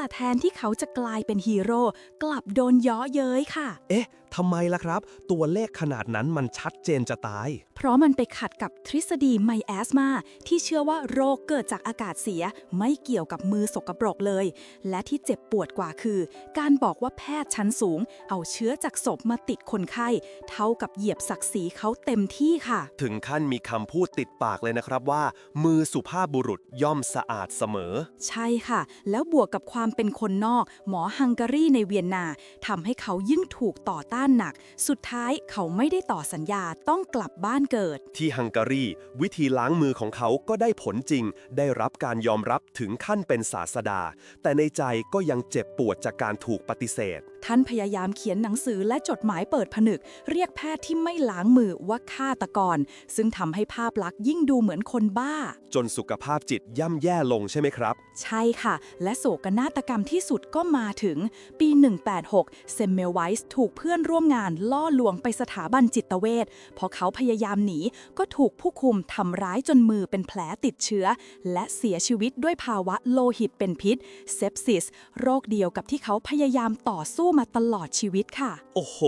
แต่แทนที่เขาจะกลายเป็นฮีโร่กลับโดนเย้อเย้ยค่ะ เอ๊ะ ทำไมล่ะครับ ตัวเลขขนาดนั้นมันชัดเจนจะตาย เพราะมันไปขัดกับทฤษฎีไมแอสมาที่เชื่อว่าโรคเกิดจากอากาศเสีย ไม่เกี่ยวกับมือสกปรกเลย และที่เจ็บปวดกว่าคือ การบอกว่าแพทย์ชั้นสูง เอาเชื้อจากศพมาติดคนไข้ เท่ากับเหยียบศักดิ์ศรีเขาเต็มที่ค่ะ ถึงขั้นมีคำพูดติดปากเลยนะครับว่า มือสุภาพบุรุษย่อมสะอาดเสมอ ใช่ค่ะ แล้วบวกกับความเป็นคนนอก หมอฮังการีในเวียนนาทำให้เขายิ่งถูกต่อต้านหนัก สุดท้ายเขาไม่ได้ต่อสัญญาต้องกลับบ้านเกิด ที่ฮังการี วิธีล้างมือของเขาก็ได้ผลจริง ได้รับการยอมรับถึงขั้นเป็นศาสดา แต่ในใจก็ยังเจ็บปวดจากการถูกปฏิเสธ ท่านพยายามเขียนหนังสือและจดหมายเปิดผนึก เรียกแพทย์ที่ไม่ล้างมือว่าฆาตกร ซึ่งทำให้ภาพลักษณ์ยิ่งดูเหมือนคนบ้า จนสุขภาพจิตย่ำแย่ลงใช่ไหมครับ ใช่ค่ะ และโศกนาฏกรรมที่สุดก็มาถึง ปี 186 เซมเมลไวส์ถูกเพื่อนร่วมงานล่อลวงไปสถาบันจิตเวชพอเขาพยายามหนีก็ถูกผู้คุมทำร้ายจนมือเป็นแผลติดเชื้อ และเสียชีวิตด้วยภาวะโลหิตเป็นพิษเซปซิส โรคเดียวกับที่เขาพยายามต่อสู้มาตลอดชีวิตค่ะ โอ้โห